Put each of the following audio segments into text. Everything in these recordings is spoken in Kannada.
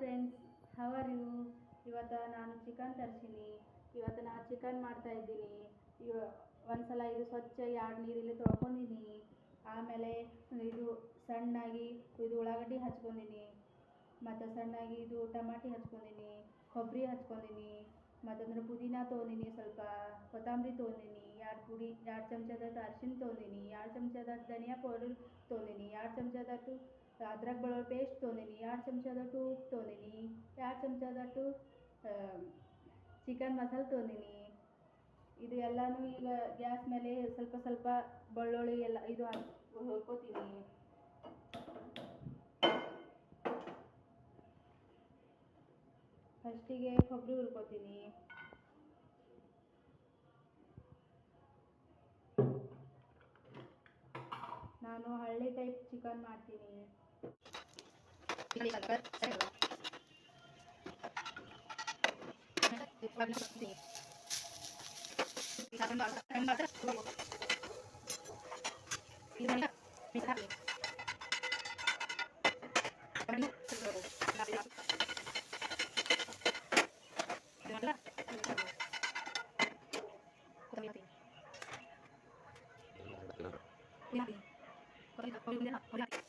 ಫ್ರೆಂಡ್ಸ್ ಹವ್ ಆರ್ ಯು ಇವತ್ತು ನಾನು ಚಿಕನ್ ತರಿಸೀನಿ. ಇವತ್ತು ನಾನು ಚಿಕನ್ ಮಾಡ್ತಾಯಿದ್ದೀನಿ ಇವ, ಒಂದ್ಸಲ ಇದು ಸ್ವಚ್ಛ ಎರಡು ನೀರಲ್ಲಿ ತೊಳ್ಕೊಂಡಿನಿ. ಆಮೇಲೆ ಇದು ಸಣ್ಣಾಗಿ ಇದು ಉಳ್ಳಾಗಡ್ಡಿ ಹಚ್ಕೊಂಡಿನಿ. ಮತ್ತು ಸಣ್ಣಾಗಿ ಇದು ಟಮಾಟಿ ಹಚ್ಕೊಂಡಿನಿ. ಕೊಬ್ಬರಿ ಹಚ್ಕೊಂಡಿನಿ. ಮತ್ತಂದ್ರೆ ಪುದೀನ ತೊಗೊಂಡಿನಿ ಸ್ವಲ್ಪ. ಕೊತ್ತಂಬರಿ ತೊಗೊಂಡಿನಿ ಎರಡು ಪುಡಿ, ಎರಡು ಚಮಚದಷ್ಟು ಅರಿಶಿನ ತೊಗೊಂಡಿನಿ ಎರಡು ಚಮಚದಷ್ಟು ಧನಿಯಾ ಪೌಡರ್ ತೊಗೊಂಡಿನಿ ಎರಡು ಚಮಚದಷ್ಟು ಅದ್ರಕ್ ಬೆಳ್ಳುಳ್ಳಿ ಪೇಸ್ಟ್ ತೊಗೊಂಡಿನಿ ಎರಡು ಚಮಚದಷ್ಟು ಉಪ್ಪು ತೊಗೊಂಡಿನಿ ಎರಡು ಚಮಚದಷ್ಟು ಚಿಕನ್ ಮಸಾಲೆ ತೊಗೊಂಡಿನಿ ಇದು ಎಲ್ಲನೂ ಈಗ ಗ್ಯಾಸ್ ಮೇಲೆ ಸ್ವಲ್ಪ ಸ್ವಲ್ಪ ಬೆಳ್ಳುಳ್ಳಿ ಎಲ್ಲ ಇದು ಹುರ್ಕೋತೀನಿ. ಫಸ್ಟಿಗೆ ಕೊಬ್ಬರಿ ಹುರ್ಕೋತೀನಿ. ನಾನು ಹಳ್ಳಿ ಟೈಪ್ ಚಿಕನ್ ಮಾಡ್ತೀನಿ. Kita Bisa bisa Lihat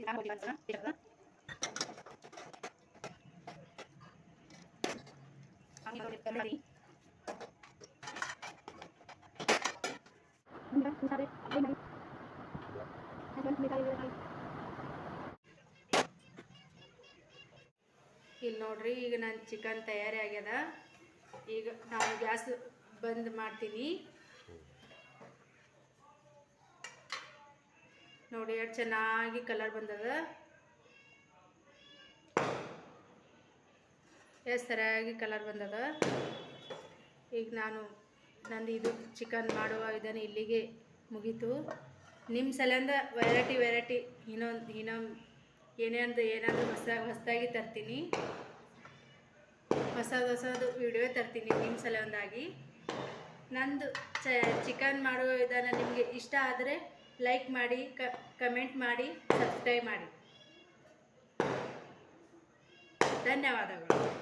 Kita mau kita di tidak ada. ಇಲ್ಲಿ ನೋಡ್ರಿ, ಈಗ ನನ್ನ ಚಿಕನ್ ತಯಾರಿ ಆಗ್ಯದ. ಈಗ ನಾನು ಗ್ಯಾಸ್ ಬಂದ್ ಮಾಡ್ತೀನಿ. ನೋಡಿ ಎಷ್ಟು ಚೆನ್ನಾಗಿ ಕಲರ್ ಬಂದದ. ಎಷ್ಟು ಸರಿಯಾಗಿ ಕಲರ್ ಬಂದದ. ಈಗ ನಾನು ನಂದು ಇದು ಚಿಕನ್ ಮಾಡುವ ಇದನ್ನು ಇಲ್ಲಿಗೆ ಮುಗೀತು. ನಿಮ್ಮ ಸಲಂದ ವೆರೈಟಿ ವೆರೈಟಿ ಇನ್ನೊಂದು ಇನ್ನೊಂದು ಏನೇನು ಏನಾದರೂ ಹೊಸ, ಹೊಸದಾಗಿ ತರ್ತೀನಿ. ಹೊಸದು ಹೊಸದು ವಿಡಿಯೋ ತರ್ತೀನಿ ನಿಮ್ಮ ಸಲಂದಾಗಿ. ನಂದು ಚ ಚಿಕನ್ ಮಾಡುವ ವಿಧಾನ ನಿಮಗೆ ಇಷ್ಟ ಆದರೆ ಲೈಕ್ ಮಾಡಿ ಕಮೆಂಟ್ ಮಾಡಿ ಸಬ್ಸ್ಕ್ರೈಬ್ ಮಾಡಿ. ಧನ್ಯವಾದಗಳು.